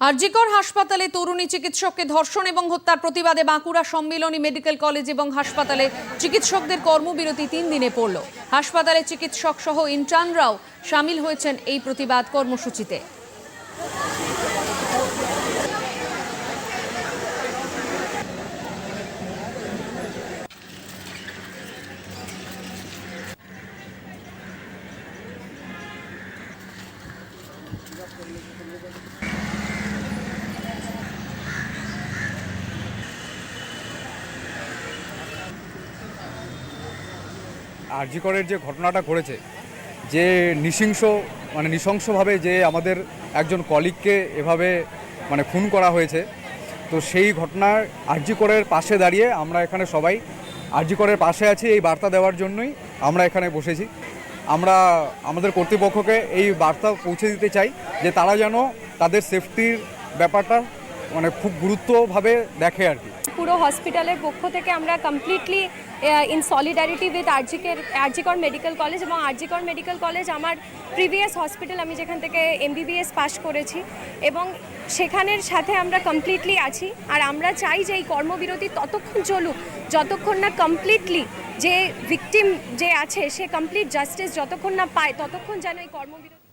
আরজিকর হাসপাতালে তরুণী চিকিৎসককে ধর্ষণ এবং হত্যার প্রতিবাদে বাঁকুড়া সম্মিলনী মেডিকেল কলেজ এবং হাসপাতালে চিকিৎসকদের কর্মবিরতি তিন দিনে পড়ল। হাসপাতালে চিকিৎসক সহ ইন্টার্নরাও সামিল হয়েছেন এই প্রতিবাদ কর্মসূচিতে। আরজিকরের যে ঘটনাটা ঘটেছে, যে নৃশংস মানে নৃশংসভাবে যে আমাদের একজন কলিগকে এভাবে মানে খুন করা হয়েছে, তো সেই ঘটনার আরজিকরের পাশে দাঁড়িয়ে আমরা এখানে সবাই আরজিকরের পাশে আছি, এই বার্তা দেওয়ার জন্যই আমরা এখানে বসেছি। আমরা আমাদের কর্তৃপক্ষকে এই বার্তা পৌঁছে দিতে চাই যে তারা যেন তাদের সেফটির ব্যাপারটা মানে খুব গুরুত্বভাবে দেখে আর কি। পুরো হসপিটালের পক্ষ থেকে আমরা কমপ্লিটলি ইন সলিডারিটি উইথ আরজিকের আরজিকর মেডিকেল কলেজ এবং আরজিকর মেডিকেল কলেজ আমার প্রিভিয়াস হসপিটাল আমি যেখান থেকে এমবিবিএস পাস করেছি এবং সেখানের সাথে আমরা কমপ্লিটলি আছি। আর আমরা চাই যে এই কর্মবিরতি ততক্ষণ চলুক, যতক্ষণ না কমপ্লিটলি যে ভিকটিম যে আছে, সে কমপ্লিট জাস্টিস যতক্ষণ না পায়, ততক্ষণ যেন এই কর্মবিরতি